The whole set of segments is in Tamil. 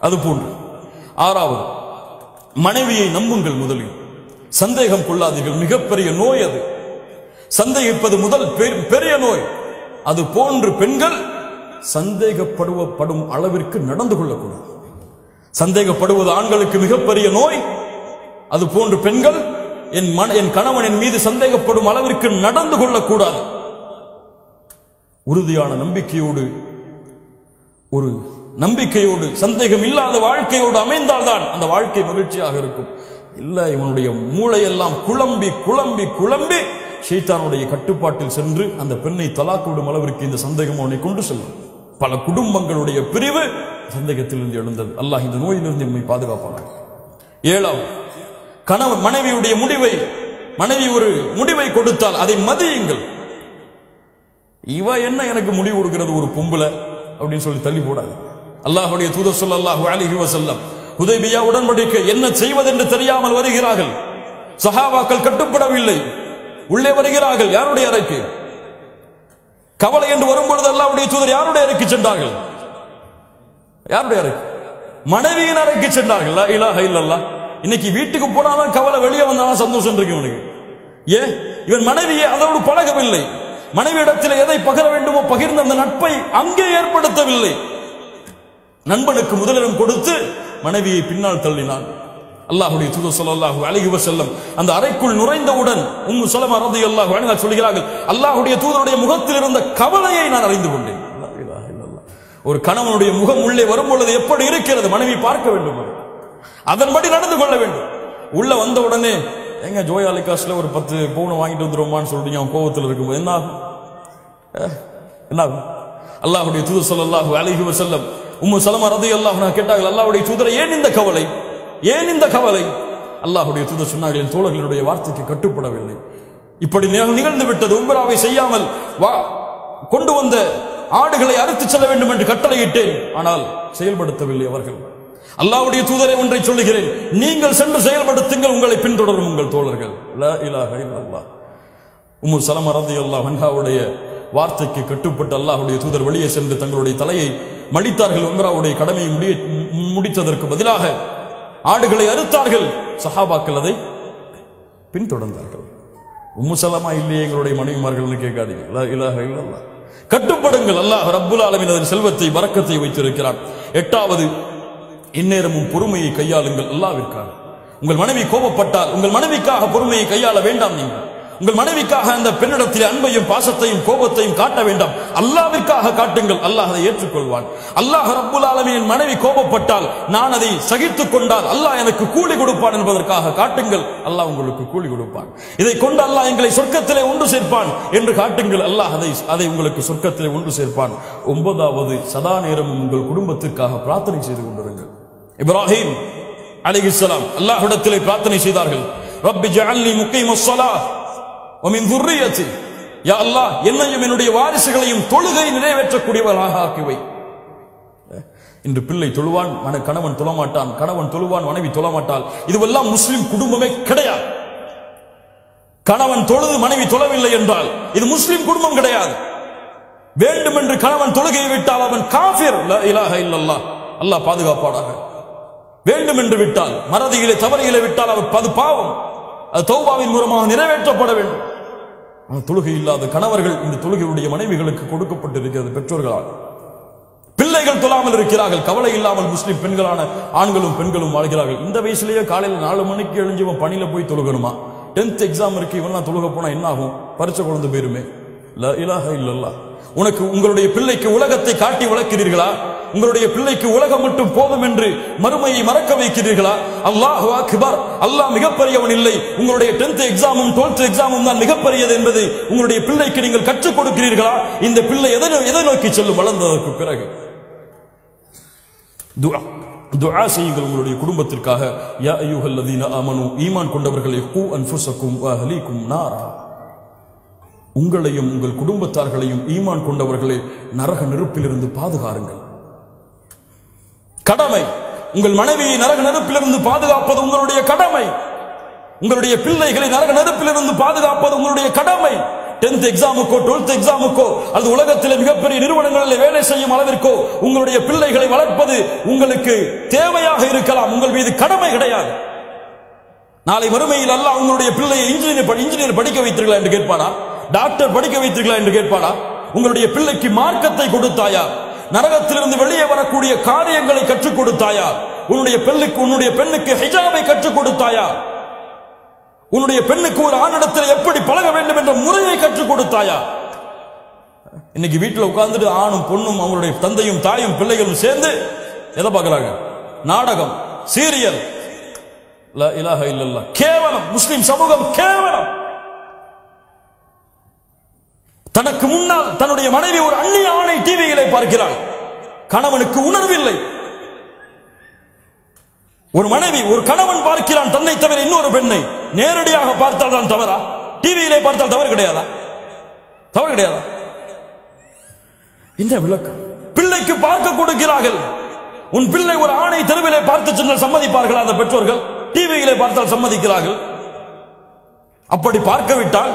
அது போன்று. ஆறாவது மனைவியை நம்புங்கள் முதலில். சந்தேகம் கொள்ளாதீர்கள் மிகப்பெரிய நோய் அது. சந்தேகிப்பது முதல் பெரிய நோய். அது போன்று பெண்கள் சந்தேகப்படுவப்படும் அளவிற்கு நடந்து கொள்ளக்கூடாது. சந்தேகப்படுவது ஆண்களுக்கு மிகப்பெரிய நோய். அது போன்று பெண்கள் என் மன என் கணவன் என் மீது சந்தேகப்படும் அளவிற்கு நடந்து கொள்ளக்கூடாது. உறுதியான நம்பிக்கையோடு ஒரு நம்பிக்கையோடு சந்தேகம் இல்லாத வாழ்க்கையோடு அமைந்தால்தான் அந்த வாழ்க்கை மகிழ்ச்சியாக இருக்கும். இல்ல இவனுடைய மூளையெல்லாம் குழம்பி குழம்பி குழம்பி ஷைத்தானுடைய கட்டுப்பாட்டில் சென்று அந்த பெண்ணை தலாக்கு விடும் அளவிற்கு இந்த சந்தேகம் அவனை கொண்டு செல்லும். பல குடும்பங்களுடைய பிரிவு சந்தேகத்திலிருந்து எழுந்தது. அல்லாஹ் இந்த நோயிலிருந்து நம்மை பாதுகாப்பான ஏழாவது கணவன் மனைவியுடைய முடிவை மனைவி ஒரு முடிவை கொடுத்தால் அதை மதியுங்கள். இவ என்ன எனக்கு முடிவு கொடுக்கிறது ஒரு பொம்பளை அப்படின்னு சொல்லி தள்ளி போடாது அல்லாஹுடைய தூதர் ஸல்லல்லாஹு அலிஹி வசல்லம் உதவியா உடன்படிக்கை என்ன செய்வதென்று தெரியாமல் வருகிறார்கள். சஹாபாக்கள் கட்டுப்படவில்லை. உள்ளே வருகிறார்கள். யாருடைய அறைக்கு? கவலை என்று வரும்பொழுது அல்லாவுடைய தூதர் யாருடைய அறைக்கு சென்றார்கள்? யாருடைய அறைக்கு? மனைவியின் அறைக்கு சென்றார்கள். இல்லா இலாஹ இல்லல்லாஹ். இன்னைக்கு வீட்டுக்கு போனாலும் கவலை வெளியே வந்தாலும் சந்தோஷம் இருக்கு இவனுக்கு ஏ? இவன் மனைவியை அதோடு பழகவில்லை. மனைவியிடத்தில் எதை பகிர வேண்டுமோ பகிர்ந்த அந்த நட்பை அங்கே ஏற்படுத்தவில்லை. நண்பனுக்கு முதலிடம் கொடுத்து மனைவியை பின்னால் தள்ளினான். அல்லாஹுடைய தூதர் சொல்லாஹு அலைஹி செல்லம் அந்த அறைக்குள் நுழைந்தவுடன் உம்மு சலமா ரலியல்லாஹு அன்ஹா சொல்கிறார்கள் அல்லாஹுடைய தூதருடைய முகத்தில் இருந்த கவலையை நான் அறிந்து கொண்டேன். ஒரு கணவனுடைய முகம் உள்ளே வரும் பொழுது எப்படி இருக்கிறது? மனைவி பார்க்க வேண்டும் அதன்படி நடந்து கொள்ள வேண்டும். உள்ள வந்த உடனே எங்க ஜோயாலி காசுல ஒரு பத்து பவுன் வாங்கிட்டு வந்துருவோமான்னு சொல்றீங்க அவன் கோவத்தில் இருக்கும்போது என்ன ஆகும்? என்ன ஆகும்? அல்லாஹ்வுடைய தூதர் ஸல்லல்லாஹு அலைஹி உம்மு சலமா ரலியல்லாஹு அன்ஹா கேட்டார்கள் அல்லாஹுடைய தூதரை ஏன் இந்த கவலை? ஏன் இந்த கவலை? அல்லாஹ்வுடைய தூதர் சொன்னார்கள் என் தோழர்களுடைய வார்த்தைக்கு கட்டுப்படவில்லை. இப்படி நிகழ்ந்து விட்டது உம்ராவை செய்யாமல் வா கொண்டு வந்த ஆடுகளை அறுத்து செல்ல வேண்டும் என்று கட்டளையிட்டேன். ஆனால் செயல்படுத்தவில்லை அவர்கள். அல்லாவுடைய தூதரை ஒன்றை சொல்லுகிறேன் நீங்கள் சென்று செயல்படுத்துங்கள் உங்களை பின்தொடரும் உங்கள் தோழர்கள். லா உம்மு சலம அல்லாஹ் அன்ஹாவுடைய வார்த்தைக்கு கட்டுப்பட்டு அல்லாஹுடைய தூதர் வெளியே சென்று தங்களுடைய தலையை மடித்தார்கள் உம்ராவுடைய கடமையை முடிய முடித்ததற்கு பதிலாக ஆடுகளை அறுத்தார்கள். சஹாபாக்கள் அதை பின்தொடர்ந்தார்கள். உம்முசலமா இல்லையே எங்களுடைய மனைவிமார்கள்னு கேட்காதீங்க. லா கட்டுப்படுங்கள். அல்லாஹ் ரப்புல் ஆலமின் அதன் செல்வத்தை வரக்கத்தை வைத்திருக்கிறான். எட்டாவது இந்நேரமும் பொறுமையை கையாளுங்கள். அல்லாவிற்காக. உங்கள் மனைவி கோபப்பட்டால் உங்கள் மனைவிக்காக பொறுமையை கையாள வேண்டாம் நீங்கள். உங்கள் மனைவிக்காக அந்த பெண்ணிடத்தில் அன்பையும் பாசத்தையும் கோபத்தையும் காட்ட வேண்டாம். அல்லாவிற்காக காட்டுங்கள். அல்லாஹ் அதை ஏற்றுக்கொள்வான். அல்லாஹ் ரப்புல் ஆலமியின் மனைவி கோபப்பட்டால் நான் அதை சகித்துக் கொண்டால் அல்லாஹ் எனக்கு கூலி கொடுப்பான் என்பதற்காக காட்டுங்கள். அல்லாஹ் உங்களுக்கு கூலி கொடுப்பான். இதை கொண்டு அல்லாஹ் எங்களை சொர்க்கத்திலே ஒன்று சேர்ப்பான் என்று காட்டுங்கள். அல்லாஹ் அதை அதை உங்களுக்கு சொர்க்கத்திலே ஒன்று சேர்ப்பான். ஒன்பதாவது சதா நேரமும் உங்கள் குடும்பத்திற்காக பிரார்த்தனை செய்து கொண்டிருங்கள். இப்ராஹிம் அலைஹிஸ்ஸலாம் அல்லாஹிடத்திலே பிரார்த்தனை செய்தார்கள். ரப்பி ஜஅல்னி முக்கீமஸ் ஸலாத் வமின் துர்ரியத்தி யா அல்லாஹ் என்னையும் என்னுடைய வாரிசுகளையும் தொழுகை நிறைவேற்றக்கூடியவர்களாக ஆக்கிவை இன்று பிள்ளை தொழுவான் மன கணவன் தொழமாட்டான் கணவன் தொழுவான் மனைவி தொழமாட்டாள். இதுவெல்லாம் முஸ்லிம் குடும்பமே கிடையாது. கணவன் தொழுது மனைவி தொழவில்லை என்றால் இது முஸ்லிம் குடும்பம் கிடையாது. வேண்டும் என்று கணவன் தொழுகையை விட்டால் அவன் காஃபிர். இலாக இல்லல்லா அல்லாஹ் பாதுகாப்பாடாக வேண்டும் என்று விட்டால் மறதியிலே தவறுகளை விட்டால் அவர் அது பாவம். அது தௌபாவின் மூலமாக நிறைவேற்றப்பட வேண்டும். தொழுகை இல்லாத கணவர்கள் இந்த தொழுகையுடைய மனைவிகளுக்கு கொடுக்கப்பட்டிருக்கிறது பெற்றோர்களால். பிள்ளைகள் தொழாமல் இருக்கிறார்கள் கவலை இல்லாமல் முஸ்லிம் பெண்களான ஆண்களும் பெண்களும் வாழ்கிறார்கள். இந்த வயசுலேயே காலையில் நாலு மணிக்கு எழுஞ்சி இவன் பணியில் போய் தொழுகணுமா? டென்த் எக்ஸாம் இருக்கு இவன் தொழுக போனால் என்ன ஆகும் பரிச்சை குழந்தை போயிருமே. லா இலாஹ இல்லல்லாஹ். உனக்கு உங்களுடைய பிள்ளைக்கு உலகத்தை காட்டி வளர்க்கிறீர்களா? உங்களுடைய பிள்ளைக்கு உலகம் மட்டும் போதும் என்று மறுமையை மறக்க வைக்கிறீர்களா? அல்லாஹ் அக்பர். அல்லாஹ் மிகப்பெரியவன் இல்லை. உங்களுடைய டென்த் எக்ஸாமும் டுவெல்த் எக்ஸாமும் தான் மிகப்பெரியது என்பதை உங்களுடைய பிள்ளைக்கு நீங்கள் கற்றுக் கொடுக்கிறீர்களா? இந்த பிள்ளை எதை எதை நோக்கி செல்லும்? வளர்ந்ததற்கு பிறகு. துஆ துஆ செய்யுங்கள் உங்களுடைய குடும்பத்திற்காக. யா அய்யுஹல்லதீன ஆமனு ஈமான் கொண்டவர்களே கூ அன்ஃபுஸக்கும் வ நாரா. உங்களையும் உங்கள் குடும்பத்தார்களையும் ஈமான் கொண்டவர்களே நரக நெருப்பிலிருந்து பாதுகாருங்கள். கடமை. உங்கள் மனைவியை நரக நெருப்பிலிருந்து பாதுகாப்பது உங்களுடைய கடமை. உங்களுடைய பிள்ளைகளை நரக நெருப்பிலிருந்து பாதுகாப்பது உங்களுடைய கடமை. டென்த் எக்ஸாமுக்கோ டுவெல்த் எக்ஸாமுக்கோ அது உலகத்தில் மிகப்பெரிய நிறுவனங்களில் வேலை செய்யும் அளவிற்கோ உங்களுடைய பிள்ளைகளை வளர்ப்பது உங்களுக்கு தேவையாக இருக்கலாம். உங்கள் மீது கடமை கிடையாது. நாளை வறுமையில் அல்ல உங்களுடைய பிள்ளையை இன்ஜினியர் படி- இன்ஜினியர் படிக்க வைத்தீர்களா என்று கேட்பானா? டாக்டர் படிக்க வைத்தீர்களா என்று கேட்பானா? உங்களுடைய பிள்ளைக்கு மார்க்கத்தை கொடுத்தாயா? நரகத்திலிருந்து வெளியே வரக்கூடிய காரியங்களை கற்றுக் கொடுத்தாயா? உன்னுடைய பெண்ணுக்கு உன்னுடைய பெண்ணுக்கு ஹிஜாபை கற்றுக் கொடுத்தாயா? உன்னுடைய பெண்ணுக்கு ஒரு ஆணிடத்தில் எப்படி பழக வேண்டும் என்ற முறையை கற்றுக் கொடுத்தாயா? இன்னைக்கு வீட்டில் உட்கார்ந்துட்டு ஆணும் பொண்ணும் அவங்களுடைய தந்தையும் தாயும் பிள்ளைகளும் சேர்ந்து எதை பார்க்கறாங்க? நாடகம் சீரியல். லா கேவலம் முஸ்லிம் சமூகம் கேவலம். தனக்கு முன்னால் தன்னுடைய மனைவி ஒரு அந்நிய ஆணை டிவியிலே பார்க்கிறாள். கணவனுக்கு உணர்வில்லை. ஒரு மனைவி ஒரு கணவன் பார்க்கிறான் தன்னை தவிர இன்னொரு பெண்ணை. நேரடியாக பார்த்தால் தான் தவறா? டிவியிலே பார்த்தால் தவறு கிடையாதா? தவறு கிடையாதா? இந்த விளக்கம். பிள்ளைக்கு பார்க்க கொடுக்கிறார்கள். உன் பிள்ளை ஒரு ஆணை தெருவிலே பார்த்து சென்றால் சம்மதிப்பார்கள்? அந்த பெற்றோர்கள் டிவியிலே பார்த்தால் சம்மதிக்கிறார்கள். அப்படி பார்க்க விட்டால்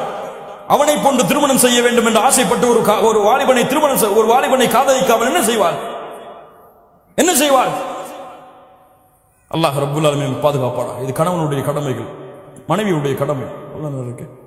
அவனை போன்று திருமணம் செய்ய வேண்டும் என்று ஆசைப்பட்டு ஒரு கா- ஒரு வாலிபனை திருமணம் செய்- ஒரு வாலிபனை காதலிக்காமல் என்ன செய்வார் என்ன செய்வாள்? அல்லாஹ் ரபுல்லாலுமே ஆலமீன் இது கணவனுடைய கடமைகள் மனைவியுடைய கடமை. இருக்கு.